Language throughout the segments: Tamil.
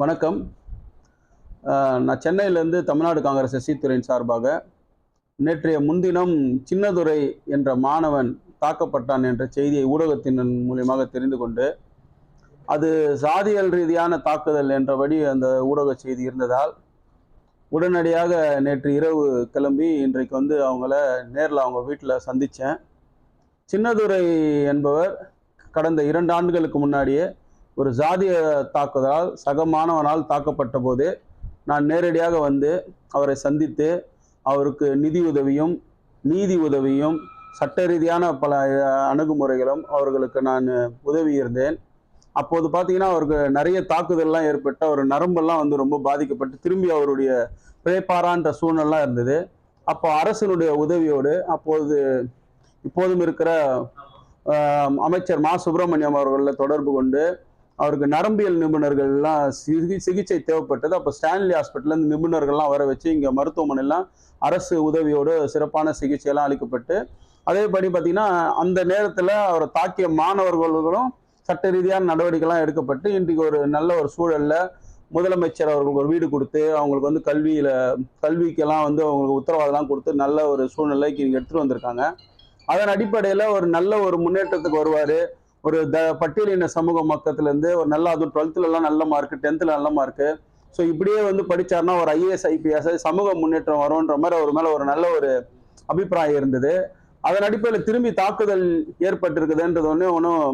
வணக்கம். நான் சென்னையிலேருந்து தமிழ்நாடு காங்கிரஸ் சசித்துறையின் சார்பாக நேற்றைய முன்தினம் சின்னதுரை என்ற மாணவன் தாக்கப்பட்டான் என்ற செய்தியை ஊடகத்தின் மூலியமாக தெரிந்து கொண்டு அது சாதியல் ரீதியான தாக்குதல் என்றபடி அந்த ஊடக செய்தி இருந்ததால் உடனடியாக நேற்று இரவு கிளம்பி இன்றைக்கு வந்து அவங்கள நேரில் அவங்க வீட்டில் சந்தித்தேன் சின்னதுரை என்பவர் கடந்த இரண்டு ஆண்டுகளுக்கு முன்னாடியே ஒரு ஜாதிய தாக்குதலால் சக மாணவனால் தாக்கப்பட்ட போது நான் நேரடியாக வந்து அவரை சந்தித்து அவருக்கு நிதி உதவியும் நீதி உதவியும் சட்ட ரீதியான பல அணுகுமுறைகளும் அவர்களுக்கு நான் உதவி இருந்தேன். அப்போது பார்த்தீங்கன்னா அவருக்கு நிறைய தாக்குதல்லாம் ஏற்பட்டு அவர் நரம்பெல்லாம் வந்து ரொம்ப பாதிக்கப்பட்டு திரும்பி அவருடைய பிழைப்பாரான்ற சூழ்நிலாம் இருந்தது. அப்போ அரசனுடைய உதவியோடு அப்போது இப்போதும் இருக்கிற அமைச்சர் மா சுப்பிரமணியம் அவர்களில் தொடர்பு கொண்டு அவருக்கு நரம்பியல் நிபுணர்கள்லாம் சிகி சிகிச்சை தேவைப்பட்டது. அப்போ ஸ்டான்லி ஹாஸ்பிட்டல்லேருந்து நிபுணர்கள்லாம் வர வச்சு இங்கே மருத்துவமனைலாம் அரசு உதவியோடு சிறப்பான சிகிச்சையெல்லாம் அளிக்கப்பட்டு அதேபடி பார்த்தீங்கன்னா அந்த நேரத்தில் அவரை தாக்கிய மாணவர்களும் சட்ட ரீதியான நடவடிக்கைலாம் எடுக்கப்பட்டு இன்றைக்கு ஒரு நல்ல ஒரு சூழலில் முதலமைச்சர் அவர்களுக்கு ஒரு வீடு கொடுத்து அவங்களுக்கு வந்து கல்வியில் கல்விக்கெல்லாம் வந்து அவங்களுக்கு உத்தரவாதம்லாம் கொடுத்து நல்ல ஒரு சூழ்நிலைக்கு இங்கே எடுத்துட்டு வந்திருக்காங்க. அதன் அடிப்படையில் ஒரு நல்ல ஒரு முன்னேற்றத்துக்கு வருவார். ஒரு த பட்டியலின சமூக மக்கத்துலேருந்து ஒரு நல்ல அதுவும் டுவெல்த்துலலாம் நல்ல மார்க்கு டென்த்தில் நல்ல மார்க்கு ஸோ இப்படியே வந்து படிச்சாருன்னா ஒரு ஐஏஎஸ் ஐபிஎஸ் சமூக முன்னேற்றம் வரும்ன்ற மாதிரி அவர் மேலே ஒரு நல்ல ஒரு அபிப்பிராயம் இருந்தது. அதன் அடிப்படையில் திரும்பி தாக்குதல் ஏற்பட்டிருக்குதுன்றது ஒன்று ஒன்றும்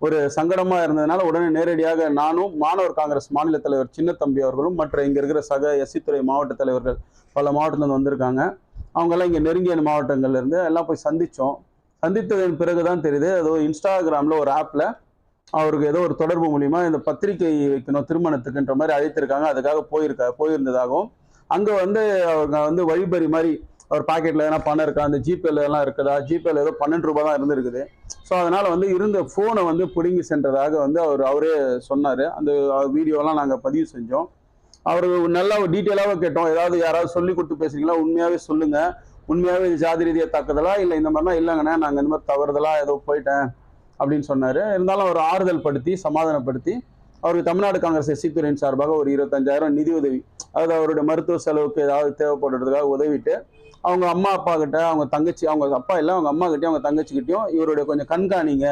ஒரு சங்கடமாக இருந்ததுனால உடனே நேரடியாக நானும் மாணவர் காங்கிரஸ் மாநில தலைவர் சின்னத்தம்பி அவர்களும் மற்ற இங்கே இருக்கிற சக எஸ்சித்துறை துறை மாவட்ட தலைவர்கள் பல மாவட்டத்தில் இருந்து வந்திருக்காங்க. அவங்கெல்லாம் இங்கே நெருங்கிய மாவட்டங்கள்லேருந்து எல்லாம் போய் சந்தித்தோம் சந்தித்ததன் பிறகுதான் தெரியுது. ஏதோ இன்ஸ்டாகிராம்ல ஒரு ஆப்ல அவருக்கு ஏதோ ஒரு தொடர்பு மூலியமா இந்த பத்திரிகை வைக்கணும் திருமணத்துக்குன்ற மாதிரி அழைத்திருக்காங்க. அதுக்காக போயிருக்கா போயிருந்ததாகவும் அங்க வந்து அவங்க வந்து வழிபறி மாதிரி அவர் பாக்கெட்ல எதனா பணம் இருக்கா அந்த ஜிபேல எல்லாம் இருக்குதா? ஜிபேல ஏதோ பன்னெண்டு ரூபா தான் இருந்திருக்குது. ஸோ அதனால வந்து இருந்த ஃபோனை வந்து பிடுங்கி சென்றதாக வந்து அவர் அவரே சொன்னார். அந்த வீடியோலாம் நாங்கள் பதிவு செஞ்சோம். அவர் நல்லா டீட்டெயிலாக கேட்டோம். ஏதாவது யாராவது சொல்லி கொடுத்து பேசுறீங்களா? உண்மையாகவே சொல்லுங்க. உண்மையாகவே இது ஜாதி ரீதியாக தாக்குதலா இல்லை இந்த மாதிரிலாம் இல்லைங்கண்ணே நாங்கள் இந்த மாதிரி தவறுதலாக ஏதோ போயிட்டேன் அப்படின்னு சொன்னார். இருந்தாலும் அவர் ஆறுதல் படுத்தி சமாதானப்படுத்தி அவருக்கு தமிழ்நாடு காங்கிரஸ் எஸ்சி துறையின் சார்பாக ஒரு இருபத்தஞ்சாயிரம் நிதி உதவி அதாவது அவருடைய மருத்துவ செலவுக்கு ஏதாவது தேவைப்படுறதுக்காக உதவிட்டு அவங்க அம்மா அப்பா கிட்ட அவங்க தங்கச்சி அவங்க அப்பா இல்லை அவங்க அம்மா கிட்டயும் அவங்க தங்கச்சிக்கிட்டையும் இவருடைய கொஞ்சம் கண்காணிங்க.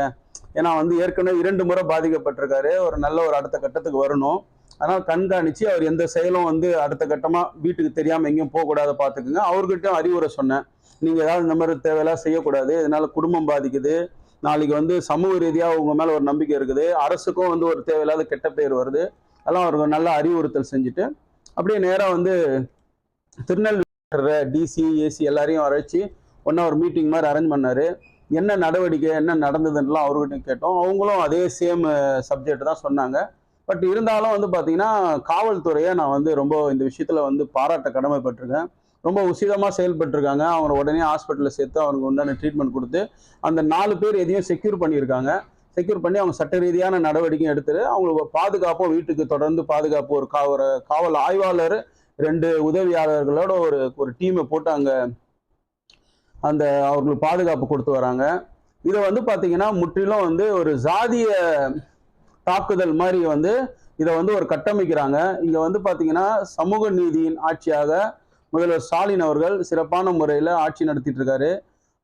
ஏன்னா வந்து ஏற்கனவே இரண்டு முறை பாதிக்கப்பட்டிருக்காரு. ஒரு நல்ல ஒரு அடுத்த கட்டத்துக்கு வரணும். அதனால் கண்காணித்து அவர் எந்த செயலும் வந்து அடுத்த கட்டமாக வீட்டுக்கு தெரியாமல் எங்கேயும் போகக்கூடாத பார்த்துக்குங்க அவர்கிட்டயும் அறிவுரை சொன்னேன். நீங்கள் ஏதாவது இந்த மாதிரி தேவையெல்லாம் செய்யக்கூடாது. இதனால் குடும்பம் பாதிக்குது. நாளைக்கு வந்து சமூக ரீதியாக உங்கள் மேலே ஒரு நம்பிக்கை இருக்குது. அரசுக்கும் வந்து ஒரு தேவையில்லாத கெட்ட பேர் வருது. அதெல்லாம் அவருக்கு நல்ல அறிவுறுத்தல் செஞ்சுட்டு அப்படியே நேராக வந்து திருநெல்வேலி டிசி ஏசி எல்லாரையும் வரைச்சி ஒன்றா ஒரு மீட்டிங் மாதிரி அரேஞ்ச் பண்ணார். என்ன நடவடிக்கை என்ன நடந்ததுன்னெலாம் அவர்கிட்ட கேட்டோம். அவங்களும் அதே சேம் சப்ஜெக்ட் uh, தான் சொன்னாங்க. பட் இருந்தாலும் வந்து பார்த்தீங்கன்னா காவல்துறையை நான் வந்து ரொம்ப இந்த விஷயத்தில் வந்து பாராட்ட கடமைப்பட்டிருக்கேன். ரொம்ப உசிதமாக செயல்பட்டிருக்காங்க. அவங்கள உடனே ஹாஸ்பிட்டலில் சேர்த்து அவனுக்கு உண்டான ட்ரீட்மெண்ட் கொடுத்து அந்த நாலு பேர் எதையும் செக்யூர் பண்ணியிருக்காங்க. செக்யூர் பண்ணி அவங்க சட்ட ரீதியான நடவடிக்கையும் எடுத்துட்டு அவங்களுக்கு பாதுகாப்பும் வீட்டுக்கு தொடர்ந்து பாதுகாப்பு ஒரு கா ஒரு காவல் ஆய்வாளர் ரெண்டு உதவியாளர்களோட ஒரு ஒரு டீமை போட்டு அங்கே அந்த அவர்களுக்கு பாதுகாப்பு கொடுத்து வராங்க. இதை வந்து பார்த்தீங்கன்னா முற்றிலும் வந்து ஒரு ஜாதிய தாக்குதல் மாதிரி வந்து இதை வந்து ஒரு கட்டமைக்கிறாங்க. இங்கே வந்து பார்த்தீங்கன்னா சமூக நீதியின் ஆட்சியாக முதல்வர் ஸ்டாலின் அவர்கள் சிறப்பான முறையில் ஆட்சி நடத்திட்டு இருக்காரு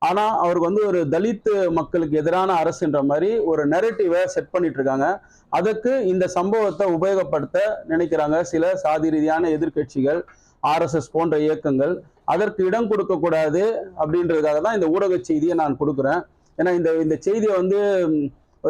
ஆனால் அவருக்கு வந்து ஒரு தலித்து மக்களுக்கு எதிரான அரசுன்ற மாதிரி ஒரு நெரட்டிவை செட் பண்ணிட்டு இருக்காங்க அதுக்கு இந்த சம்பவத்தை உபயோகப்படுத்த நினைக்கிறாங்க சில சாதி ரீதியான எதிர்க்கட்சிகள் ஆர்எஸ்எஸ் போன்ற இயக்கங்கள். அதற்கு இடம் கொடுக்கக்கூடாது அப்படின்றதுக்காக தான் இந்த ஊடக செய்தியை நான் கொடுக்குறேன். ஏன்னா இந்த இந்த செய்தியை வந்து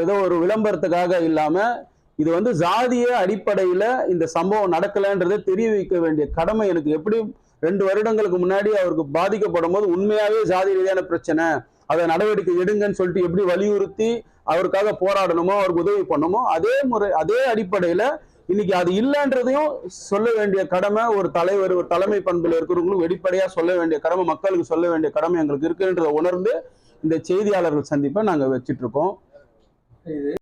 ஏதோ ஒரு விளம்பரத்துக்காக இல்லாமல் இது வந்து ஜாதிய அடிப்படையில் இந்த சம்பவம் நடக்கலைன்றதை தெரிவிக்க வேண்டிய கடமை எனக்கு. எப்படி ரெண்டு வருடங்களுக்கு முன்னாடி அவருக்கு பாதிக்கப்படும் போது உண்மையாவே ஜாதி ரீதியான பிரச்சனை. அதை நடவடிக்கை எடுங்கன்னு சொல்லிட்டு எப்படி வலியுறுத்தி அவருக்காக போராடணுமோ அவருக்கு உதவி பண்ணணுமோ அதே முறை அதே அடிப்படையில இன்னைக்கு அது இல்லைன்றதையும் சொல்ல வேண்டிய கடமை ஒரு தலைவர் ஒரு தலைமை பண்புல இருக்கிறவங்களும் வெளிப்படையா சொல்ல வேண்டிய கடமை மக்களுக்கு சொல்ல வேண்டிய கடமை எங்களுக்கு இருக்குன்றதை உணர்ந்து இந்த செய்தியாளர்கள் சந்திப்பை நாங்கள் வச்சிட்டு இது